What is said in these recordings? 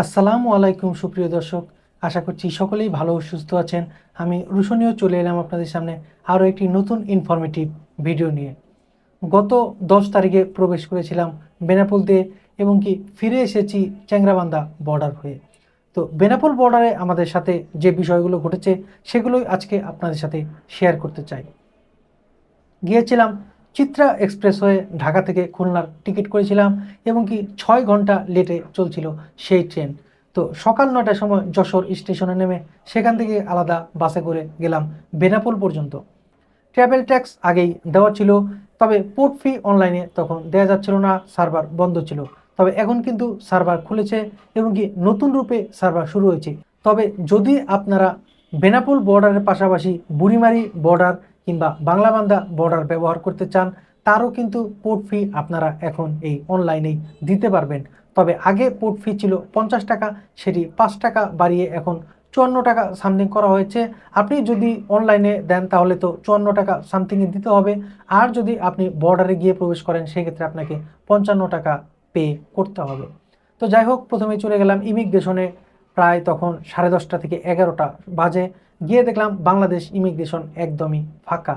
আসসালামু আলাইকুম, সুপ্রিয় দর্শক। আশা করছি সকলেই ভালো সুস্থ আছেন। আমি রুশনীয় চলে এলাম আপনাদের সামনে আরও একটি নতুন ইনফরমেটিভ ভিডিও নিয়ে। গত দশ তারিখে প্রবেশ করেছিলাম বেনাপোল দিয়ে এবং কি ফিরে এসেছি চ্যাংরাবান্ধা বর্ডার হয়ে। তো বেনাপোল বর্ডারে আমাদের সাথে যে বিষয়গুলো ঘটেছে সেগুলোই আজকে আপনাদের সাথে শেয়ার করতে চাই। গিয়েছিলাম চিত্রা এক্সপ্রেস হয়ে ঢাকা থেকে খুলনার টিকিট করেছিলাম এবং কি ছয় ঘণ্টা লেটে চলছিল সেই ট্রেন। তো সকাল নটার সময় যশোর স্টেশনে নেমে সেখান থেকে আলাদা বাসে করে গেলাম বেনাপোল পর্যন্ত। ট্রাভেল ট্যাক্স আগেই দেওয়া ছিল, তবে পোর্ট ফি অনলাইনে তখন দেওয়া যাচ্ছিল না সার্ভার বন্ধ ছিল। তবে এখন কিন্তু সার্ভার খুলেছে এবং কি নতুন রূপে সার্ভার শুরু হয়েছে। তবে যদি আপনারা বেনাপোল বর্ডারের পাশাপাশি বুড়িমারি বর্ডার কিংবা বাংলা বাংলাবান্ধা বর্ডার ব্যবহার করতে চান, তারও কিন্তু পোর্ট ফি আপনারা এখন এই অনলাইনেই দিতে পারবেন। তবে আগে পোর্ট ফি ছিল পঞ্চাশ টাকা, সেটি পাঁচ টাকা বাড়িয়ে এখন চুয়ান্ন টাকা সামথিং করা হয়েছে। আপনি যদি অনলাইনে দেন, তাহলে তো চুয়ান্ন টাকা সামথিংয়ে দিতে হবে। আর যদি আপনি বর্ডারে গিয়ে প্রবেশ করেন, সেক্ষেত্রে আপনাকে পঞ্চান্ন টাকা পে করতে হবে। তো যাই হোক প্রথমে চলে গেলাম ইমিগ্রেশনে প্রায় তখন সাড়ে দশটা থেকে এগারোটা বাজে। গিয়ে দেখলাম বাংলাদেশ ইমিগ্রেশন একদমই ফাঁকা।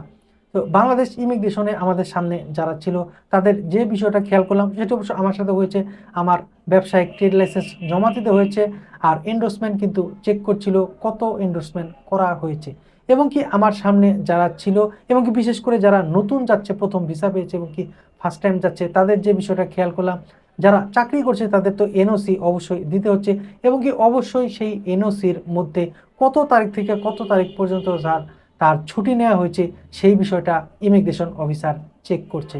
তো বাংলাদেশ ইমিগ্রেশনে আমাদের সামনে যারা ছিল, তাদের যে বিষয়টা খেয়াল করলাম, সেটা অবশ্য আমার সাথে হয়েছে। আমার ব্যবসায়িক ট্রেড লাইসেন্স জমা দিতে হয়েছে আর এন্ডোর্সমেন্ট কিন্তু চেক করছিল কত এন্ডোর্সমেন্ট করা হয়েছে। এবং কি আমার সামনে যারা ছিল, এবং কি বিশেষ করে যারা নতুন যাচ্ছে, প্রথম ভিসা পেয়েছে, এবং কি ফার্স্ট টাইম যাচ্ছে, তাদের যে বিষয়টা খেয়াল করলাম যারা চাকরি করছে তাদের তো এনওসি অবশ্যই দিতে হচ্ছে এবং কি অবশ্যই সেই এনওসির মধ্যে কত তারিখ থেকে কত তারিখ পর্যন্ত যার, তার ছুটি নেওয়া হয়েছে সেই বিষয়টা ইমিগ্রেশন অফিসার চেক করছে।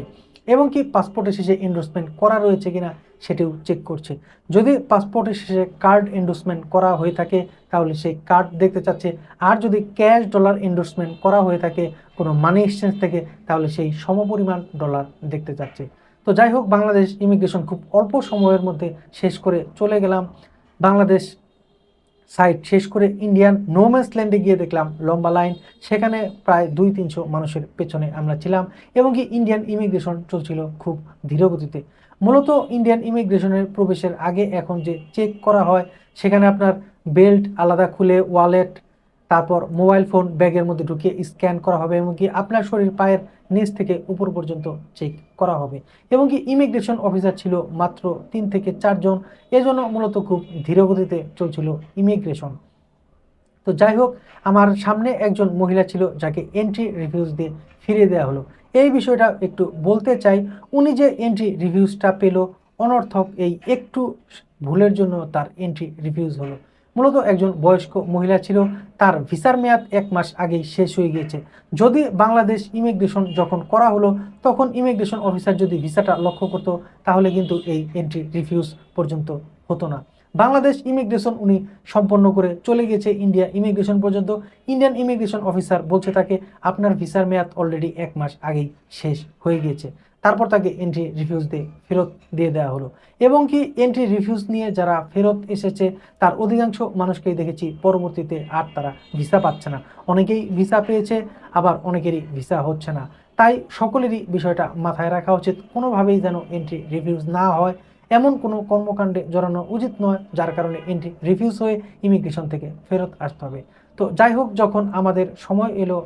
এবং কি পাসপোর্টের শেষে এন্ডোর্সমেন্ট করা রয়েছে কিনা সেটিও চেক করছে। যদি পাসপোর্টের শেষে কার্ড এন্ডোর্সমেন্ট করা হয়ে থাকে, তাহলে সেই কার্ড দেখতে চাচ্ছে। আর যদি ক্যাশ ডলার এন্ডোর্সমেন্ট করা হয়ে থাকে, কোনো মানি এক্সচেঞ্জ থেকে, তাহলে সেই সমপরিমাণ ডলার দেখতে চাচ্ছে। তো যাই হোক, বাংলাদেশ ইমিগ্রেশন খুব অল্প সময়ের মধ্যে শেষ করে চলে গেলাম। বাংলাদেশ সাইট শেষ করে ইন্ডিয়ান নোম্যান্স ল্যান্ডে গিয়ে দেখলাম লম্বা লাইন সেখানে প্রায় দুই তিনশো মানুষের পেছনে আমরা ছিলাম এবং কি ইন্ডিয়ান ইমিগ্রেশন চলছিল খুব ধীরগতিতে মূলত ইন্ডিয়ান ইমিগ্রেশনের প্রবেশের আগে এখন যে চেক করা হয়, সেখানে আপনার বেল্ট আলাদা খুলে ওয়ালেট তারপর মোবাইল ফোন ব্যাগের মধ্যে ঢুকিয়ে স্ক্যান করা হবে এবং কি আপনার শরীর পায়ের নিচ থেকে উপর পর্যন্ত চেক করা হবে। এবং কি ইমিগ্রেশন অফিসার ছিল মাত্র তিন থেকে চারজন এজন্য মূলত খুব ধীরগতিতে চলছিল ইমিগ্রেশন তো যাই হোক, আমার সামনে একজন মহিলা ছিল যাকে এন্ট্রি রিভিউজ দিয়ে ফিরিয়ে দেওয়া হলো। এই বিষয়টা একটু বলতে চাই, উনি যে এন্ট্রি রিভিউজটা পেল, অনর্থক এই একটু ভুলের জন্য তার এন্ট্রি রিভিউজ হলো। মূলত একজন বয়স্ক মহিলা ছিল। তার ভিসার মেয়াদ এক মাস আগেই শেষ হয়ে গিয়েছে। যদি বাংলাদেশ ইমিগ্রেশন যখন করা হলো, তখন ইমিগ্রেশন অফিসার যদি ভিসাটা লক্ষ্য করতো, তাহলে কিন্তু এই এন্ট্রি রিফিউজ পর্যন্ত হতো না। বাংলাদেশ ইমিগ্রেশন উনি সম্পন্ন করে চলে গেছে ইন্ডিয়া ইমিগ্রেশন পর্যন্ত। ইন্ডিয়ান ইমিগ্রেশন অফিসার বলছে তাকে, আপনার ভিসার মেয়াদ অলরেডি এক মাস আগেই শেষ হয়ে গিয়েছে। তারপর তাকে এন্ট্রি রিফিউজ দিয়ে ফেরত দিয়ে দেওয়া হলো। এবং কি এন্ট্রি রিফিউজ নিয়ে যারা ফেরত এসেছে, তার অধিকাংশ মানুষকেই দেখেছি পরবর্তীতে আর তারা ভিসা পাচ্ছে না। অনেকেই ভিসা পেয়েছে, আবার অনেকেরই ভিসা হচ্ছে না। তাই সকলেরই বিষয়টা মাথায় রাখা উচিত, কোনোভাবেই যেন এন্ট্রি রিফিউজ না হয়। এমন কোনো কর্মকাণ্ডে জড়ানো উচিত নয়, যার কারণে এন্ট্রি রিফিউজ হয়ে ইমিগ্রেশন থেকে ফেরত আসতে হবে। তো যাই হোক, যখন আমাদের সময় এলো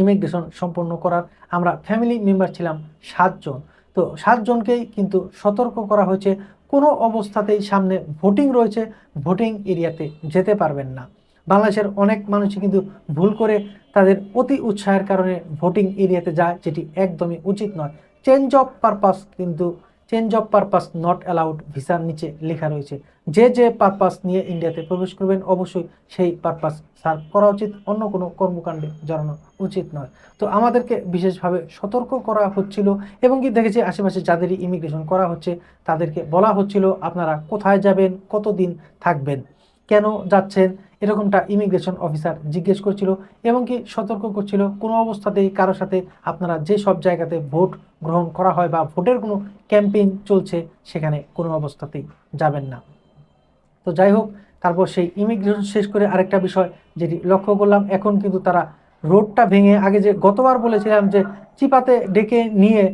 ইমিগ্রেশন সম্পন্ন করার আমরা ফ্যামিলি মেম্বার ছিলাম সাতজন। তো সাতজনকেই কিন্তু সতর্ক করা হয়েছে, কোনো অবস্থাতেই সামনে ভোটিং রয়েছে, ভোটিং এরিয়াতে যেতে পারবেন না। বাংলাদেশের অনেক মানুষই কিন্তু ভুল করে তাদের অতি উৎসাহের কারণে ভোটিং এরিয়াতে যায়, যেটি একদমই উচিত নয়। চেঞ্জ অফ পারপাস কিন্তু change of purpose not allowed ভিসার নিচে লেখা রয়েছে। যে যে পারপাস নিয়ে ইন্ডিয়াতে প্রবেশ করবেন, অবশ্যই সেই পারপাস সার্ভ করা উচিত, অন্য কোনো কর্মকাণ্ডে জানানো উচিত নয়। তো আমাদেরকে বিশেষভাবে সতর্ক করা হচ্ছিল এবং কি দেখেছি, আশেপাশে যাদেরই ইমিগ্রেশন করা হচ্ছে, তাদেরকে বলা হচ্ছিল, আপনারা কোথায় যাবেন, কতদিন থাকবেন? কেন যাচ্ছেন? এরকমটা ইমিগ্রেশন অফিসার জিজ্ঞেস করছিল এবং কি সতর্ক করছিল। কোনো অবস্থাতেই কারোর সাথে আপনারা যে সব জায়গাতে ভোট গ্রহণ করা হয় বা ভোটের কোনো ক্যাম্পেইন চলছে, সেখানে কোনো অবস্থাতেই যাবেন না। তো যাই হোক, তারপর সেই ইমিগ্রেশন শেষ করে আরেকটা বিষয় যেটি লক্ষ্য করলাম, এখন কিন্তু তারা রোডটা ভেঙে আগে যে গতবার বলেছিলাম যে চিপাতে ডেকে নিয়ে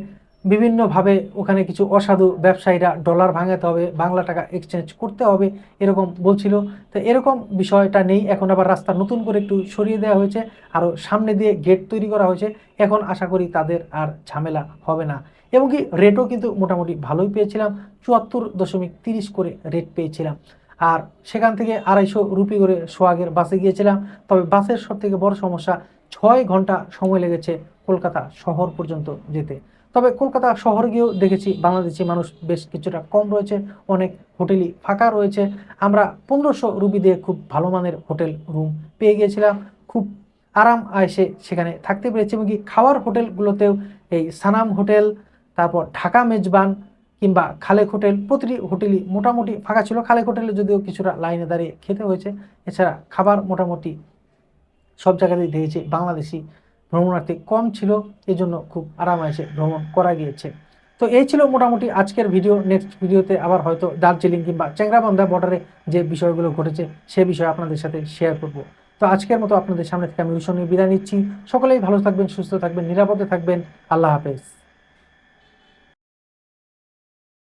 বিভিন্নভাবে ওখানে কিছু অসাধু ব্যবসায়ীরা ডলার ভাঙাতে হবে, বাংলা টাকা এক্সচেঞ্জ করতে হবে, এরকম বলছিল। তো এরকম বিষয়টা নেই, এখন আবার রাস্তা নতুন করে একটু সরিয়ে দেওয়া হয়েছে, আরও সামনে দিয়ে গেট তৈরি করা হয়েছে। এখন আশা করি তাদের আর ঝামেলা হবে না। এবং কি রেটও কিন্তু মোটামুটি ভালোই পেয়েছিলাম, চুয়াত্তর দশমিক তিরিশ করে রেট পেয়েছিলাম। আর সেখান থেকে আড়াইশো রুপি করে সোয়াগের বাসে গিয়েছিলাম। তবে বাসের সব থেকে বড় সমস্যা, ছয় ঘণ্টা সময় লেগেছে কলকাতা শহর পর্যন্ত যেতে। তবে কলকাতা শহর গিয়েও দেখেছি, বাংলাদেশি মানুষ বেশ কিছুটা কম রয়েছে, অনেক হোটেলই ফাঁকা রয়েছে। আমরা পনেরোশো রুপি দিয়ে খুব ভালো মানের হোটেল রুম পেয়ে গিয়েছিলাম। খুব আরাম আয়সে সেখানে থাকতে পেরেছি এবং কি খাওয়ার হোটেলগুলোতেও এই সানাম হোটেল, তারপর ঢাকা মেজবান কিংবা খালেক হোটেল প্রতিটি হোটেলই মোটামুটি ফাঁকা ছিল। খালেক হোটেলে যদিও কিছুটা লাইনে দাঁড়িয়ে খেতে হয়েছে, এছাড়া খাবার মোটামুটি সব জায়গাতেই দেখেছি বাংলাদেশি ভ্রমণার্থী কম ছিল, এজন্য জন্য খুব আরামায়েসে ভ্রমণ করা গিয়েছে। তো এই ছিল মোটামুটি আজকের ভিডিও। নেক্সট ভিডিওতে আবার হয়তো দার্জিলিং কিংবা চ্যাংরাবান্ধা বর্ডারে যে বিষয়গুলো ঘটেছে, সে বিষয়ে আপনাদের সাথে শেয়ার করব। তো আজকের মতো আপনাদের সামনে থেকে আমি নিয়ে বিদায় নিচ্ছি। সকলেই ভালো থাকবেন, সুস্থ থাকবেন, নিরাপদে থাকবেন। আল্লাহ হাফেজ।